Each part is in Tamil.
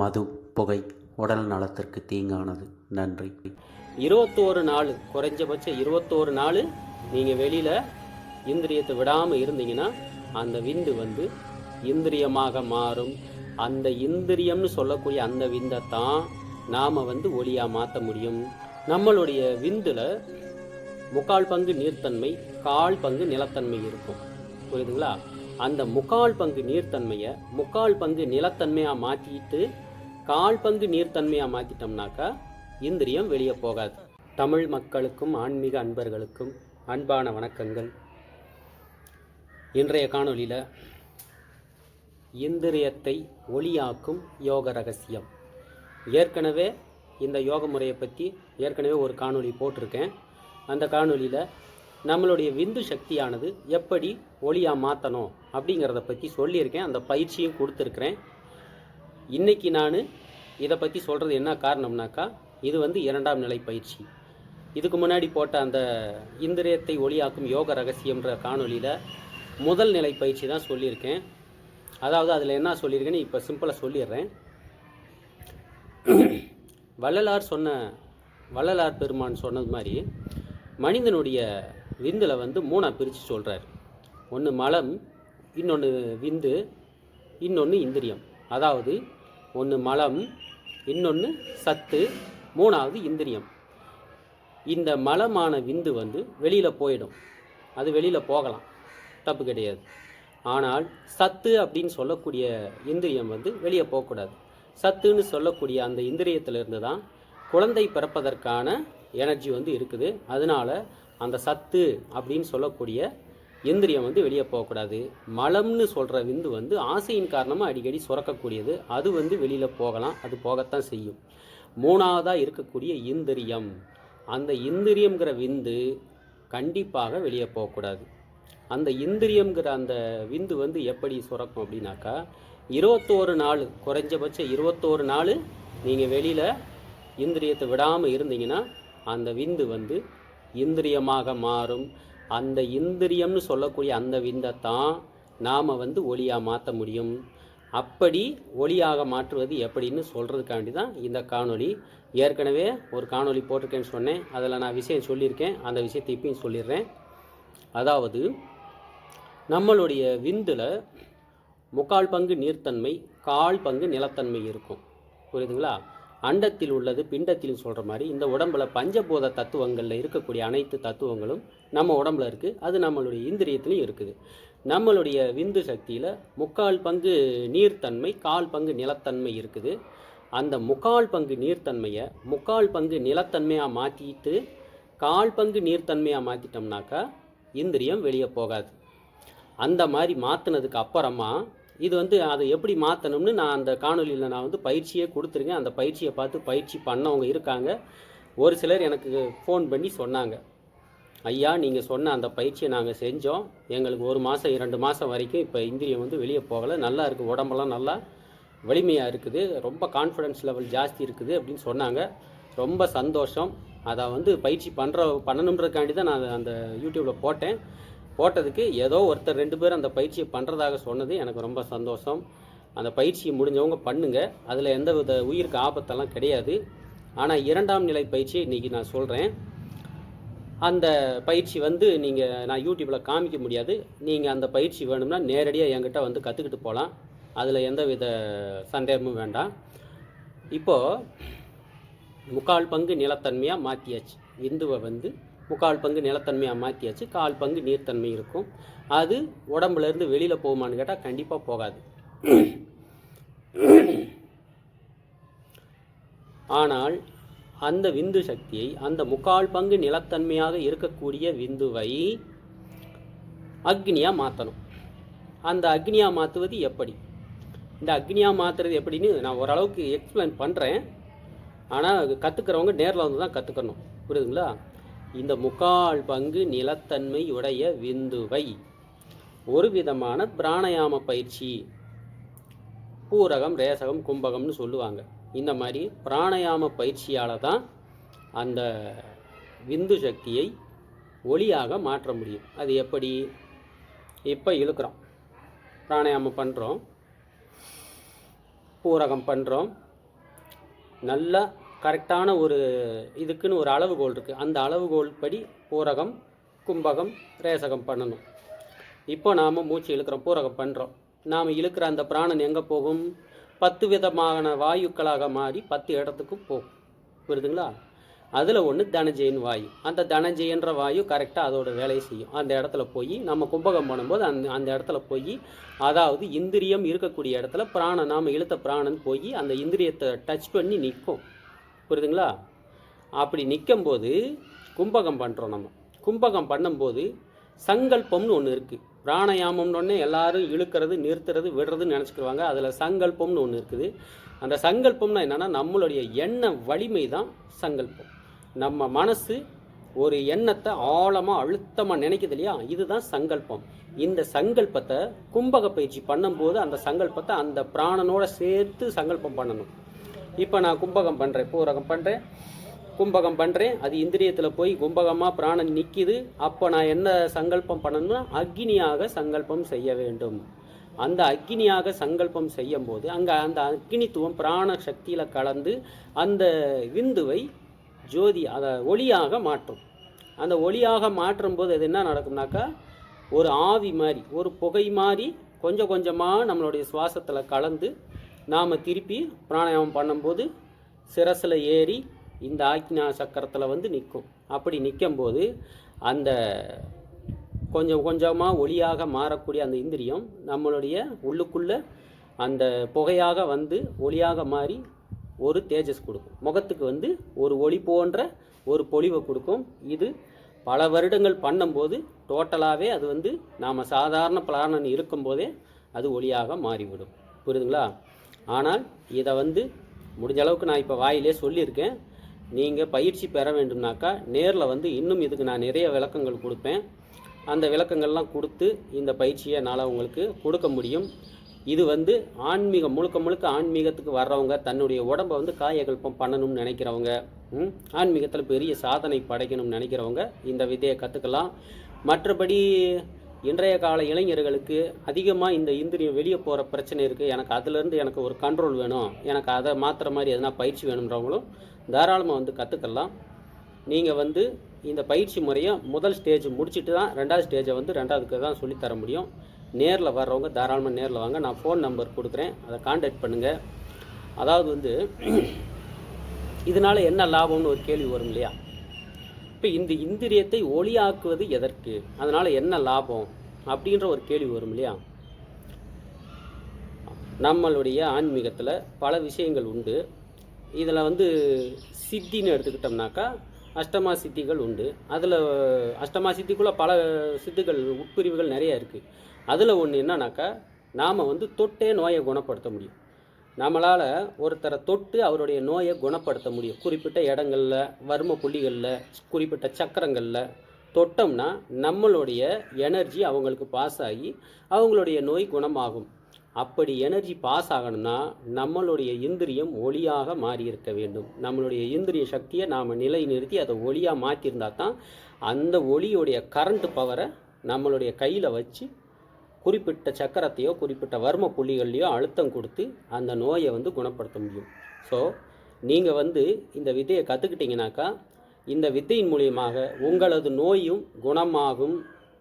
மது புகை உடல் நலத்திற்கு தீங்கானது. நன்றி. இருபத்தோரு நாள் குறைஞ்சபட்சம் இருபத்தோரு நாள் நீங்கள் வெளியில் இந்திரியத்தை விடாமல் இருந்தீங்கன்னா அந்த விந்து வந்து இந்திரியமாக மாறும். அந்த இந்திரியம்னு சொல்லக்கூடிய அந்த விந்தை தான் நாம் வந்து ஒளியாக மாற்ற முடியும். நம்மளுடைய விந்தில் முக்கால் பங்கு நீர்த்தன்மை கால் பங்கு நிலத்தன்மை இருக்கும். புரியுதுங்களா? அந்த முக்கால் பங்கு நீர்த்தன்மையை முக்கால் பங்கு நிலத்தன்மையாக மாற்றிட்டு கால் பங்கு நீர்த்தன்மையாக மாற்றிட்டோம்னாக்கா இந்திரியம் வெளியே போகாது. தமிழ் மக்களுக்கும் ஆன்மீக அன்பர்களுக்கும் அன்பான வணக்கங்கள். இன்றைய காணொலியில் இந்திரியத்தை ஒளியாக்கும் யோக ரகசியம். ஏற்கனவே இந்த யோக முறையை பற்றி ஏற்கனவே ஒரு காணொலி போட்டிருக்கேன். அந்த காணொலியில் நம்மளுடைய விந்து சக்தியானது எப்படி ஒளியாக மாற்றணும் அப்படிங்கிறத பற்றி சொல்லியிருக்கேன். அந்த பயிற்சியும் கொடுத்துருக்குறேன். இன்னைக்கு நான் இதை பற்றி சொல்கிறது என்ன காரணம்னாக்கா இது வந்து இரண்டாம் நிலை பயிற்சி. இதுக்கு முன்னாடி போட்ட அந்த இந்திரியத்தை ஒளியாக்கும் யோக ரகசியம்ன்ற காணொளியில் முதல் நிலை பயிற்சி தான் சொல்லியிருக்கேன். அதாவது அதில் என்ன சொல்லியிருக்கேன்னு இப்போ சிம்பிளாக சொல்லிடுறேன். வள்ளலார் சொன்ன வள்ளலார் பெருமான் சொன்னது மாதிரி மனிதனுடைய விந்தில் வந்து மூணாக பிரித்து சொல்கிறார் ஒன்று மலம் இன்னொன்று விந்து இன்னொன்று இந்திரியம். அதாவது ஒன்று மலம் இன்னொன்று சத்து மூணாவது இந்திரியம். இந்த மலமான விந்து வந்து வெளியில் போயிடும். அது வெளியில் போகலாம். தப்பு கிடையாது. ஆனால் சத்து அப்படின்னு சொல்லக்கூடிய இந்திரியம் வந்து வெளியே போகக்கூடாது. சத்துன்னு சொல்லக்கூடிய அந்த இந்திரியத்திலிருந்து தான் குழந்தை பிறப்பதற்கான எனர்ஜி வந்து இருக்குது. அதனால அந்த சத்து அப்படின்னு சொல்லக்கூடிய இந்திரியம் வந்து வெளியே போகக்கூடாது. மலம்னு சொல்கிற விந்து வந்து ஆசையின் காரணமாக அடிக்கடி சுரக்கக்கூடியது. அது வந்து வெளியில் போகலாம். அது போகத்தான் செய்யும். மூணாவதாக இருக்கக்கூடிய இந்திரியம். அந்த இந்திரியம்ங்கிற விந்து கண்டிப்பாக வெளியே போகக்கூடாது. அந்த இந்திரியம்ங்கிற அந்த விந்து வந்து எப்படி சுரக்கும் அப்படின்னாக்கா இருபத்தோரு நாள் குறைஞ்சபட்சம் இருபத்தோரு நாள் நீங்கள் வெளியில் இந்திரியத்தை விடாமல் இருந்தீங்கன்னா அந்த விந்து வந்து இந்திரியமாக மாறும். அந்த இந்திரியம்னு சொல்லக்கூடிய அந்த விந்தை தான் நாம் வந்து ஒளியாக மாற்ற முடியும். அப்படி ஒளியாக மாற்றுவது எப்படின்னு சொல்கிறதுக்காண்டி தான் இந்த காணொளி. ஏற்கனவே ஒரு காணொளி போட்டிருக்கேன்னு சொன்னேன். அதில் நான் விஷயம் சொல்லியிருக்கேன். அந்த விஷயத்தை இப்பயும் சொல்லிடுறேன். அதாவது நம்மளுடைய விந்தில் முக்கால் பங்கு நீர்த்தன்மை கால் பங்கு நிலத்தன்மை இருக்கும். புரியுதுங்களா? அண்டத்தில் உள்ளது பிண்டத்திலும் சொல்கிற மாதிரி இந்த உடம்புல பஞ்சபூத தத்துவங்களில் இருக்கக்கூடிய அனைத்து தத்துவங்களும் நம்ம உடம்புல இருக்குது அது நம்மளுடைய இந்திரியத்துலையும் இருக்குது. நம்மளுடைய விந்து சக்தியில் முக்கால் பங்கு நீர்த்தன்மை கால் பங்கு நிலத்தன்மை இருக்குது. அந்த முக்கால் பங்கு நீர்த்தன்மையை முக்கால் பங்கு நிலத்தன்மையாக மாற்றிட்டு கால் பங்கு நீர்த்தன்மையாக மாற்றிட்டோம்னாக்கா இந்திரியம் வெளியே போகாது. அந்த மாதிரி மாற்றினதுக்கு அப்புறமா இது வந்து அதை எப்படி மாற்றணும்னு நான் அந்த காணொலியில் நான் வந்து பயிற்சியே கொடுத்துருங்க அந்த பயிற்சியை பார்த்து பயிற்சி பண்ணவங்க இருக்காங்க. ஒரு சிலர் எனக்கு ஃபோன் பண்ணி சொன்னாங்க. ஐயா நீங்கள் சொன்ன அந்த பயிற்சியை நாங்கள் செஞ்சோம். எங்களுக்கு ஒரு மாதம் இரண்டு மாதம் வரைக்கும் இப்போ இந்திரியம் வந்து வெளியே போகலை. நல்லா இருக்குது உடம்பெல்லாம் நல்லா வலிமையாக இருக்குது. ரொம்ப கான்ஃபிடன்ஸ் லெவல் ஜாஸ்தி இருக்குது அப்படின்னு சொன்னாங்க. ரொம்ப சந்தோஷம். அதை வந்து பயிற்சி பண்ணுற பண்ணணுன்றதுக்காண்டி தான் நான் அந்த யூடியூப்பில் போட்டேன். போட்டதுக்கு ஏதோ ஒருத்தர் ரெண்டு பேர் அந்த பயிற்சியை பண்ணுறதாக சொன்னது எனக்கு ரொம்ப சந்தோஷம். அந்த பயிற்சியை முடிஞ்சவங்க பண்ணுங்கள் அதில் எந்த வித உயிருக்கு ஆபத்தெல்லாம் கிடையாது. ஆனால் இரண்டாம் நிலை பயிற்சியை இன்றைக்கி நான் சொல்கிறேன் அந்த பயிற்சி வந்து நீங்கள் நான் யூடியூப்பில் காமிக்க முடியாது. நீங்கள் அந்த பயிற்சி வேணும்னா நேரடியாக என்கிட்ட வந்து கற்றுக்கிட்டு போகலாம் அதில் எந்த வித சந்தேகமும் வேண்டாம். இப்போது முக்கால் பங்கு நிலத்தன்மையாக மாற்றியாச்சு இந்துவை வந்து முக்கால் பங்கு நிலத்தன்மையாக மாற்றியாச்சு கால் பங்கு நீர்த்தன்மை இருக்கும். அது உடம்புலேருந்து வெளியில் போகுமான்னு கேட்டால் கண்டிப்பாக போகாது. ஆனால் அந்த விந்து சக்தியை அந்த முக்கால் பங்கு நிலத்தன்மையாக இருக்கக்கூடிய விந்துவை அக்னியாக மாற்றணும் அந்த அக்னியாக மாற்றுவது எப்படி? இந்த அக்னியாக மாற்றுறது எப்படின்னு நான் ஓரளவுக்கு எக்ஸ்பிளைன் பண்ணுறேன் ஆனால் கற்றுக்கிறவங்க நேரில் வந்து தான் கற்றுக்கணும் புரியுதுங்களா? இந்த முக்கால் பங்கு நிலத்தன்மை உடைய விந்துவை. ஒரு விதமான பிராணயாம பயிற்சி. பூரகம் ரேசகம் கும்பகம்னு சொல்லுவாங்க. இந்த மாதிரி பிராணயாம பயிற்சியால் தான் அந்த விந்து சக்தியை ஒளியாக மாற்ற முடியும். அது எப்படி? இப்போ இழுக்கிறோம். பிராணாயாமம் பண்ணுறோம் பூரகம் பண்ணுறோம் நல்லா கரெக்டான ஒரு இதுக்குன்னு ஒரு அளவுகோல் இருக்குது அந்த அளவுகோல் படி பூரகம் கும்பகம் ரேசகம் பண்ணணும். இப்போ நாம் மூச்சு இழுக்கிறோம் பூரகம் பண்ணுறோம் நாம் இழுக்கிற அந்த பிராணன் எங்கே போகும்? பத்து விதமான வாயுக்களாக மாறி பத்து இடத்துக்கு போகும். புரியுதுங்களா? அதில் ஒன்று தனஜெயின் வாயு. அந்த தனஞ்சயன்ற வாயு கரெக்டாக அதோட வேலையை செய்யும். அந்த இடத்துல போய் நம்ம கும்பகம் பண்ணும்போது அந்த அந்த இடத்துல போய் அதாவது இந்திரியம் இருக்கக்கூடிய இடத்துல பிராணம் நாம் இழுத்த பிராணன் போய் அந்த இந்திரியத்தை டச் பண்ணி நிற்கும். புரியுதுங்களா? அப்படி நிற்கும்போது கும்பகம் பண்ணுறோம் நம்ம. கும்பகம் பண்ணும்போது சங்கல்பம்னு ஒன்று இருக்குது பிராணயாமம்னு எல்லாரும் இழுக்கிறது நிறுத்துறது விடுறதுன்னு நினச்சிக்கிடுவாங்க அதில் சங்கல்பம்னு ஒன்று இருக்குது. அந்த சங்கல்பம்னா என்னென்னா நம்மளுடைய எண்ண வலிமை தான் சங்கல்பம். நம்ம மனசு ஒரு எண்ணத்தை ஆழமாக அழுத்தமாக நினைக்குது இல்லையா? இதுதான் சங்கல்பம். இந்த சங்கல்பத்தை கும்பக பயிற்சி பண்ணும்போது அந்த சங்கல்பத்தை அந்த பிராணனோட சேர்த்து சங்கல்பம் பண்ணணும். இப்போ நான் கும்பகம் பண்ணுறேன் பூரகம் பண்ணுறேன் கும்பகம் பண்ணுறேன் அது இந்திரியத்தில் போய் கும்பகமாக பிராணன் நிற்கிது அப்போ நான் என்ன சங்கல்பம் பண்ணணும்னா அக்னியாக சங்கல்பம் செய்ய வேண்டும். அந்த அக்னியாக சங்கல்பம் செய்யும் போது அங்கே அந்த அக்னித்துவம் பிராண சக்தியில் கலந்து அந்த விந்துவை ஜோதி அதை ஒளியாக மாற்றும். அந்த ஒளியாக மாற்றும் போது அது என்ன நடக்கும்னாக்கா ஒரு ஆவி மாதிரி ஒரு புகை மாதிரி கொஞ்சம் கொஞ்சமாக நம்மளுடைய சுவாசத்தில் கலந்து நாம் திருப்பி பிராணாயாமம் பண்ணும்போது சிரசில் ஏறி இந்த ஆக்ஞா சக்கரத்தில் வந்து நிற்கும். அப்படி நிற்கும்போது அந்த கொஞ்சம் கொஞ்சமாக ஒளியாக மாறக்கூடிய அந்த இந்திரியம் நம்மளுடைய உள்ளுக்குள்ளே அந்த புகையாக வந்து ஒளியாக மாறி ஒரு தேஜஸ் கொடுக்கும். முகத்துக்கு வந்து ஒரு ஒளி போன்ற ஒரு பொலிவை கொடுக்கும். இது பல வருடங்கள் பண்ணும்போது டோட்டலாகவே அது வந்து நாம் சாதாரண பிளானன் இருக்கும்போதே அது ஒளியாக மாறிவிடும். புரியுதுங்களா? ஆனால் இதை வந்து முடிஞ்ச அளவுக்கு நான் இப்போ வாயிலே சொல்லியிருக்கேன். நீங்கள் பயிற்சி பெற வேண்டும்னாக்கா நேரில் வந்து இன்னும் இதுக்கு நான் நிறைய விளக்கங்கள் கொடுப்பேன். அந்த விளக்கங்கள்லாம் கொடுத்து இந்த பயிற்சியை என்னால் உங்களுக்கு கொடுக்க முடியும். இது வந்து ஆன்மீகம் முழுக்க முழுக்க ஆன்மீகத்துக்கு வர்றவங்க தன்னுடைய உடம்பை வந்து காயகல்பம் பண்ணணும்னு நினைக்கிறவங்க ம், ஆன்மீகத்தில் பெரிய சாதனை படைக்கணும்னு நினைக்கிறவங்க இந்த விதையை கற்றுக்கலாம் மற்றபடி இன்றைய கால இளைஞர்களுக்கு அதிகமாக இந்த இந்திரியம் வெளியே போகிற பிரச்சனை இருக்குது எனக்கு அதுலேருந்து எனக்கு ஒரு கண்ட்ரோல் வேணும். எனக்கு அதை மாற்றுற மாதிரி எதனா பயிற்சி வேணுன்றவங்களும் தாராளமாக வந்து கற்றுக்கலாம் நீங்கள் வந்து இந்த பயிற்சி முறையை முதல் ஸ்டேஜ் முடிச்சுட்டு தான் ரெண்டாவது ஸ்டேஜை வந்து ரெண்டாவதுக்கு தான் சொல்லித் தர முடியும். நேரில் வர்றவங்க தாராளமாக நேரில் வாங்க. நான் ஃபோன் நம்பர் கொடுக்குறேன். அதை காண்டாக்ட் பண்ணுங்கள் அதாவது வந்து இதனால் என்ன லாபம்னு ஒரு கேள்வி வரும் இல்லையா? இப்போ இந்த இந்திரியத்தை ஒளியாக்குவது எதற்கு? அதனால் என்ன லாபம்? அப்படின்ற ஒரு கேள்வி வரும் இல்லையா? நம்மளுடைய ஆன்மீகத்தில் பல விஷயங்கள் உண்டு. இதில் வந்து சித்தின்னு எடுத்துக்கிட்டோம்னாக்கா அஷ்டமா சித்திகள் உண்டு. அதில் அஷ்டமா சித்திக்குள்ளே பல சித்துகள் உட்பிரிவுகள் நிறைய இருக்குது அதில் ஒன்று என்னன்னாக்கா நாம் வந்து தொட்டே நோயை குணப்படுத்த முடியும். நம்மளால் ஒருத்தரை தொட்டு அவருடைய நோயை குணப்படுத்த முடியும். குறிப்பிட்ட இடங்களில் வர்ம புள்ளிகளில் குறிப்பிட்ட சக்கரங்களில் தொட்டோம்னா நம்மளுடைய எனர்ஜி அவங்களுக்கு பாஸ் ஆகி அவங்களுடைய நோய் குணமாகும். அப்படி எனர்ஜி பாஸ் ஆகணும்னா நம்மளுடைய இந்திரியம் ஒளியாக மாறி இருக்க வேண்டும். நம்மளுடைய இந்திரிய சக்தியை நாம் நிலைநிறுத்தி அதை ஒளியாக மாற்றியிருந்தா தான் அந்த ஒளியுடைய கரண்ட் பவரை நம்மளுடைய கையில் வச்சு குறிப்பிட்ட சக்கரத்தையோ குறிப்பிட்ட வர்ம புள்ளிகள்லையோ அழுத்தம் கொடுத்து அந்த நோயை வந்து குணப்படுத்த முடியும். ஸோ நீங்கள் வந்து இந்த வித்தையை கற்றுக்கிட்டீங்கனாக்கா இந்த வித்தையின் மூலியமாக உங்களது நோயும் குணமாகும்.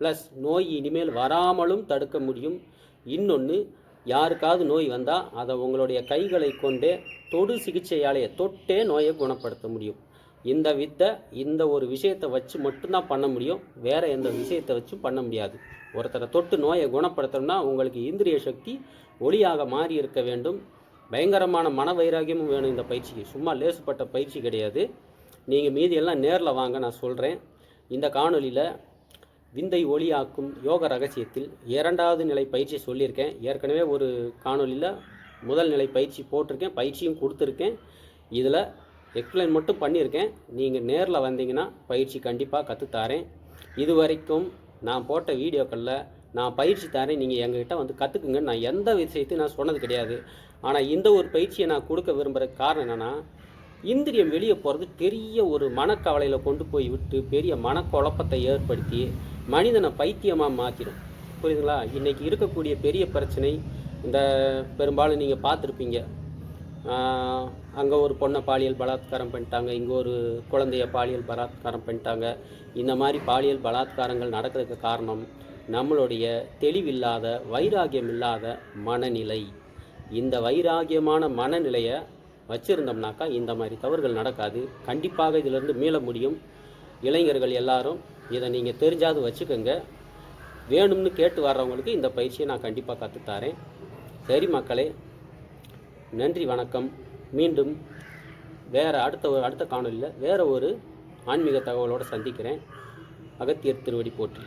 ப்ளஸ் நோய் இனிமேல் வராமலும் தடுக்க முடியும். இன்னொன்று யாருக்காவது நோய் வந்தால் அதை உங்களுடைய கைகளை கொண்டே தொடு சிகிச்சையாலேயே தொட்டே நோயை குணப்படுத்த முடியும். இந்த வித்தை இந்த ஒரு விஷயத்தை வச்சு மட்டும்தான் பண்ண முடியும். வேறு எந்த விஷயத்தை வச்சு பண்ண முடியாது. ஒருத்தரை தொட்டு நோயை குணப்படுத்தணும்னா உங்களுக்கு இந்திரிய சக்தி ஒளியாக மாறி இருக்க வேண்டும். பயங்கரமான மன வைராகியமும் வேணும் இந்த பயிற்சிக்கு. சும்மா லேசுப்பட்ட பயிற்சி கிடையாது. நீங்கள் மீதியெல்லாம் நேரில் வாங்க நான் சொல்கிறேன் இந்த காணொலியில் விந்தை ஒளியாக்கும் யோக ரகசியத்தில் இரண்டாவது நிலை பயிற்சி சொல்லியிருக்கேன். ஏற்கனவே ஒரு காணொளியில் முதல் நிலை பயிற்சி போட்டிருக்கேன். பயிற்சியும் கொடுத்துருக்கேன். இதில் எக்ஸ்பிளைன் மட்டும் பண்ணியிருக்கேன். நீங்கள் நேரில் வந்தீங்கன்னா பயிற்சி கண்டிப்பாக கற்றுத்தாரேன் இது வரைக்கும் நான் போட்ட வீடியோக்களில் நான் பயிற்சி தரேன். நீங்கள் எங்ககிட்ட வந்து கற்றுக்குங்க நான் எந்த விஷயத்தையும் நான் சொன்னது கிடையாது. ஆனால் இந்த ஒரு பயிற்சியை நான் கொடுக்க விரும்புகிற காரணம் என்னென்னா இந்திரியம் வெளியே போகிறது பெரிய ஒரு மனக்கவலையில் கொண்டு போய் விட்டு பெரிய மனக்குழப்பத்தை ஏற்படுத்தி மனிதனை பைத்தியமாக மாற்றிடும் புரியுதுங்களா? இன்றைக்கி இருக்கக்கூடிய பெரிய பிரச்சனை இந்த பெரும்பாலும் நீங்கள் பார்த்துருப்பீங்க. அங்கே ஒரு பொண்ணை பாலியல் பலாத்காரம் பண்ணிட்டாங்க. இங்கே ஒரு குழந்தைய பாலியல் பலாத்காரம் பண்ணிட்டாங்க. இந்த மாதிரி பாலியல் பலாத்காரங்கள் நடக்கிறதுக்கு காரணம் நம்மளுடைய தெளிவில்லாத வைராகியம் இல்லாத மனநிலை. இந்த வைராகியமான மனநிலையை வச்சுருந்தோம்னாக்கா இந்த மாதிரி தவறுகள் நடக்காது. கண்டிப்பாக இதிலிருந்து மீள முடியும். இளைஞர்கள் எல்லாரும் இதை நீங்கள் தெரிஞ்சாவது வச்சுக்கோங்க. வேணும்னு கேட்டு வர்றவங்களுக்கு இந்த பயிற்சியை நான் கண்டிப்பாக கற்றுத்தாரேன் சரி மக்களே நன்றி வணக்கம். மீண்டும் வேறு அடுத்த ஒரு அடுத்த காணொலியில் வேறு ஒரு ஆன்மீக தகவலோடு சந்திக்கிறேன். அகத்தியர் திருவடி போற்றி.